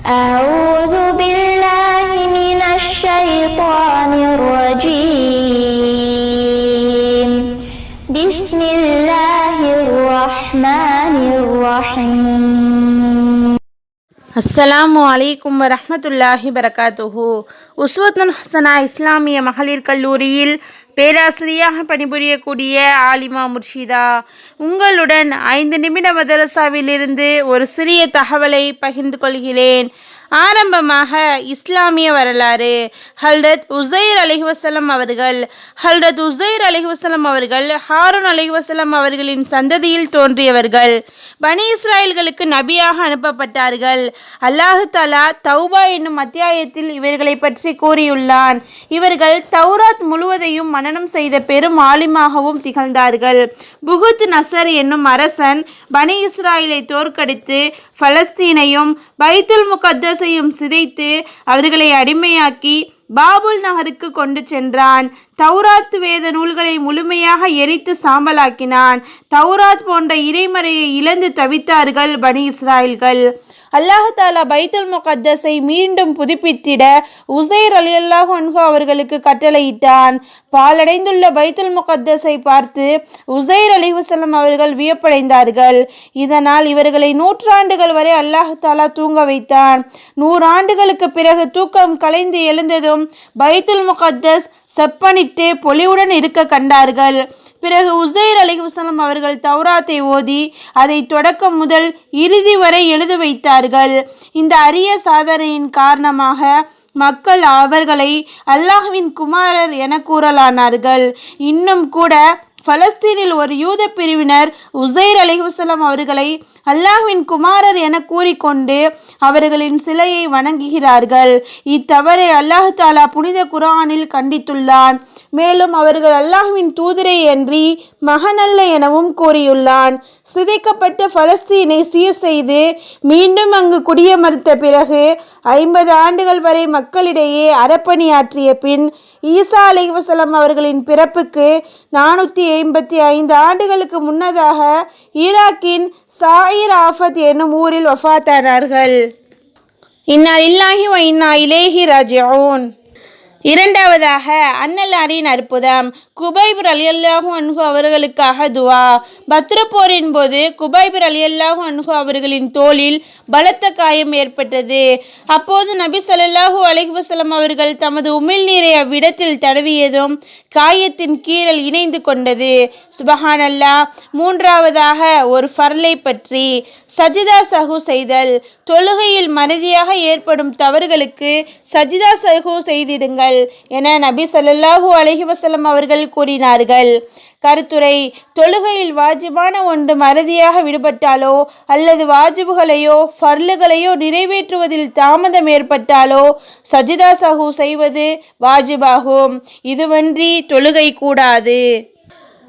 أعوذ بالله من الشيطان الرجيم بسم الله الرحمن الرحيم அஸ்ஸலாமு அலைக்கும் வரஹ்மத்துல்லாஹி வரகாத்துஹு உஸ்வத்துன் ஹசனா இஸ்லாமிய மகளிர் கல்லூரியில் பேராசிரியாக பணிபுரியக்கூடிய ஆலிமா முர்ஷிதா உங்களுடன் ஐந்து நிமிட மதரசாவிலிருந்து ஒரு சிறிய தகவலை பகிர்ந்து கொள்கிறேன். ஆரம்பமாக இஸ்லாமிய வரலாறு. ஹல்ரத் உசைர் அலிஹசலம் அவர்கள் ஹல்ரத் உசைர் அலிஹசலம் அவர்கள் ஹாரூன் அலிஹசலம் அவர்களின் சந்ததியில் தோன்றியவர்கள். பனி இஸ்ராயல்களுக்கு நபியாக அனுப்பப்பட்டார்கள். அல்லாஹு தாலா தௌபா என்னும் அத்தியாயத்தில் இவர்களை பற்றி கூறியுள்ளான். இவர்கள் தௌராத் முழுவதையும் மனனம் செய்த பெரும் ஆலிமாகவும் திகழ்ந்தார்கள். புகுத் நசர் என்னும் அரசன் பனி இஸ்ராயலை தோற்கடித்து பலஸ்தீனையும் பைத்துல் முகத்தஸையும் சிதைத்து அவர்களை அடிமையாக்கி பாபுல் நகருக்கு கொண்டு சென்றான். தௌராத் வேத நூல்களை முழுமையாக எரித்து சாம்பலாக்கினான். தௌராத் போன்ற இறைமறையை இழந்து தவித்தார்கள் பனி இஸ்ராயல்கள். அல்லாஹ் தாலா பைத்துல் முகத்தஸை மீண்டும் புதுப்பித்திட உசைர் அலி அல்லாஹ் அன்ஹு அவர்களுக்கு கட்டளையிட்டான். பாலடைந்துள்ள பைத்துல் முகத்தஸை பார்த்து உசைர் அலி வசலம் அவர்கள் வியப்படைந்தார்கள். இதனால் இவர்களை நூற்றாண்டுகள் வரை அல்லாஹ் தாலா தூங்க வைத்தான். நூறாண்டுகளுக்கு பிறகு தூக்கம் கலைந்து எழுந்ததும் பைத்துல் முகத்தஸ் செப்பனிட்டு பொலிவுடன் இருக்க கண்டார்கள். பிறகு உசைர் அலிகுசலம் அவர்கள் தௌராத்தை ஓதி அதை தொடக்கம் முதல் இறுதி வரை எழுத வைத்தார்கள். இந்த அரிய சாதனையின் காரணமாக மக்கள் அவர்களை அல்லாஹ்வின் குமாரர் என கூறலானார்கள். இன்னும் கூட பலஸ்தீனில் ஒரு யூத பிரிவினர் உசைர் அலிஹுசலம் அவர்களை அல்லாஹ்வின் குமாரர் என கூறிக்கொண்டு அவர்களின் சிலையை வணங்குகிறார்கள். இத்தவறை அல்லாஹ் தாலா புனித குரானில் கண்டித்துள்ளான். மேலும் அவர்கள் அல்லாஹ்வின் தூதரை அன்றி மகனல்ல எனவும் கூறியுள்ளான். சிதைக்கப்பட்ட பலஸ்தீனை சீர் செய்து மீண்டும் அங்கு குடியமர்த்த பிறகு ஐம்பது ஆண்டுகள் வரை மக்களிடையே அறப்பணியாற்றிய பின் ஈசா அலைவசலம் அவர்களின் பிறப்புக்கு நானூற்றி ஐம்பத்தி ஐந்து ஆண்டுகளுக்கு முன்னதாக ஈராக்கின் சாயிர் ஆஃபத் என்னும் ஊரில் வஃத்தானார்கள். இன்னா இல்லாஹி இன்னா இலேஹி ராஜிஊன். இரண்டாவதாக அன்னலாரின் அற்புதம். குபைப் அலியல்லாஹு அன்ஹு அவர்களுக்காக துவா. பத்ர போரின் போது குபைப் அலியல்லாஹு அன்ஹு அவர்களின் தோளில் பலத்த காயம் ஏற்பட்டது. அப்போது நபி ஸல்லல்லாஹு அலைஹி அவர்கள் தமது உமிழ்நீரை அவ்விடத்தில் தடவியதும் காயத்தின் கீறல் இணைந்து கொண்டது. சுபஹானல்லா மூன்றாவதாக ஒரு ஃபர்லை பற்றி. சஜிதா சஹு செய்தல். தொழுகையில் மறதியாக ஏற்படும் தவறுகளுக்கு சஜிதா சஹு செய்திடுங்கள். என நபி ஸல்லல்லாஹு அலஹி வசலம் அவர்கள் கூறினார்கள். கருத்துரை தொழுகையில் வாஜிபான ஒன்று மறதியாக விடுபட்டாலோ அல்லது வாஜிபுகளையோ ஃபர்லுகளையோ நிறைவேற்றுவதில் தாமதம் ஏற்பட்டாலோ சஜிதா சஹு செய்வது வாஜிபாகும். இதுவன்றி தொழுகை கூடாது.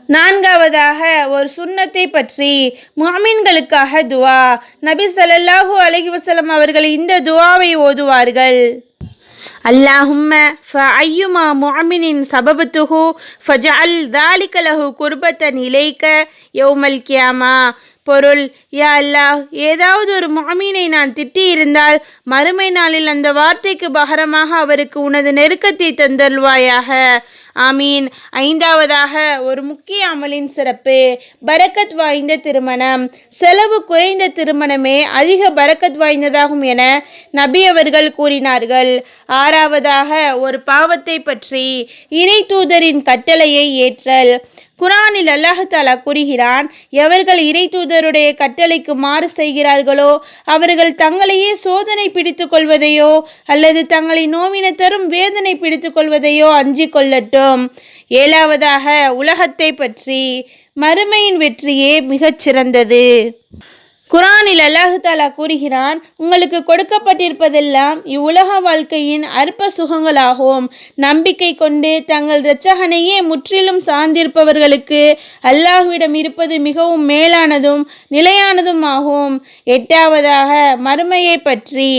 நான்காவதாக ஒரு சுண்ணத்தை பற்றி மாமீன்களுக்காக துவா. நபி ஸல்லல்லாஹு அலஹி வசலம் அவர்கள் இந்த துவாவை ஓதுவார்கள். அல்லாஹும்ம ஃபஐயுமா முஅமினின் சபபத்துஹு ஃபஜஅல் தாலிக தாலிகலஹு குர்பத்தன் இலைக்க யோமல் கியாமா. பொருள் யா அல்லாஹ் ஏதாவது ஒரு மாமீனை நான் திட்டியிருந்தால் மறுமை நாளில் அந்த வார்த்தைக்கு பகரமாக அவருக்கு உனது நெருக்கத்தை தந்தல்வாயாக ஆமீன். ஐந்தாவதாக ஒரு முக்கிய அமலின் சிறப்பு பரக்கத் வாய்ந்த திருமணம். செலவு குறைந்த திருமணமே அதிக பரக்கத் வாய்ந்ததாகும் என நபி அவர்கள் கூறினார்கள். ஆறாவதாக ஒரு பாவத்தை பற்றி இறை தூதரின் கட்டளையை ஏற்றல். குரானில் அல்லாஹாலா கூறுகிறான் எவர்கள் இறை தூதருடைய கட்டளைக்கு மாறு செய்கிறார்களோ அவர்கள் தங்களையே சோதனை பிடித்து கொள்வதையோ அல்லது தங்களை நோவின தரும் வேதனை பிடித்து கொள்வதையோ அஞ்சிக் கொள்ளட்டும். ஏழாவதாக உலகத்தை பற்றி மறுமையின் வெற்றியே மிகச் சிறந்தது குரானில் அல்லாஹு தாலா கூறுகிறான் உங்களுக்கு கொடுக்கப்பட்டிருப்பதெல்லாம் இவ்வுலக வாழ்க்கையின் அற்ப சுகங்களாகும். நம்பிக்கை கொண்டு தங்கள் இரட்சகனையே முற்றிலும் சார்ந்திருப்பவர்களுக்கு அல்லாஹ்விடம் இருப்பது மிகவும் மேலானதும் நிலையானதும் ஆகும் எட்டாவதாக மறுமையை பற்றி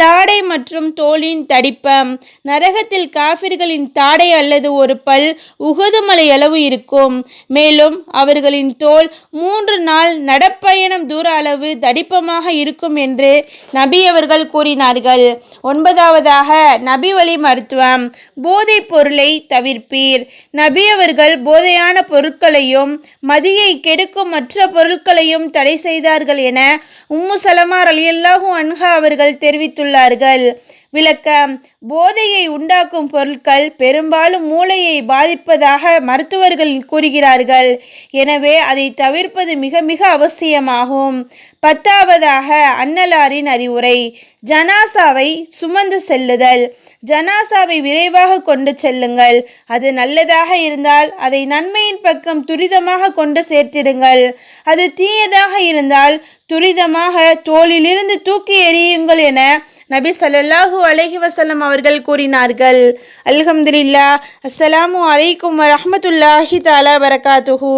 தாடை மற்றும் தோலின் தடிப்பம். நரகத்தில் காஃபிர்களின் தாடை அல்லது ஒரு பல் உகதுமலை அளவு இருக்கும். மேலும் அவர்களின் தோல் மூன்று நாள் நடப்பயணம் தூர அளவு தடிப்பமாக இருக்கும் என்று நபி அவர்கள் கூறினார்கள். ஒன்பதாவதாக நபி வழி மருத்துவம். போதைப் பொருளை தவிர்ப்பீர். நபி அவர்கள் போதையான பொருட்களையும் மதியை கெடுக்கும் மற்ற பொருட்களையும் தடை செய்தார்கள் என உம்மு சலமா அன்ஹா அவர்கள் தெரிவித்துள்ளார் கொண்டுள்ளார்கள். விளக்கம் போதையை உண்டாக்கும் பொருட்கள் பெரும்பாலும் மூளையை பாதிப்பதாக மருத்துவர்கள் கூறுகிறார்கள். எனவே அதை தவிர்ப்பது மிக மிக அவசியமாகும். பத்தாவதாக அன்னலாரின் அறிவுரை ஜனாசாவை சுமந்து செல்லுதல். ஜனாசாவை விரைவாக கொண்டு செல்லுங்கள். அது நல்லதாக இருந்தால் அதை நன்மையின் பக்கம் துரிதமாக கொண்டு சேர்த்திடுங்கள். அது தீயதாக இருந்தால் துரிதமாக தோளிலிருந்து தூக்கி எறியுங்கள் என நபி ஸல்லல்லாஹு அலஹி வசலம் அவர்கள் கூறினார்கள். அல்ஹம்துலில்லா அஸ்ஸலாமு அலைக்கும் வரமத்துல்லாஹி தாலா வரகாத்துஹூ.